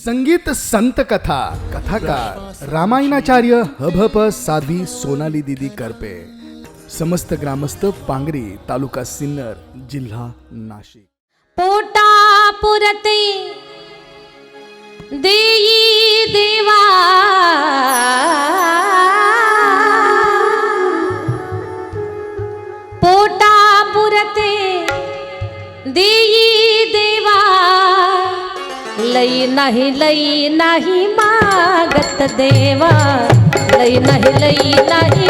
संगीत संत कथा, कथाकार, रामायणाचार्य हभप साध्वी सोनाली दिदी करपे, समस्त ग्रामस्थ पांगरी तालुका सिन्नर, जिल्हा नाशिक. पोटा पुरते देई देवा। पोटा पुरते देई लई नाही लई नाही मागत देवा. लई नाही लई नाही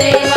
देवा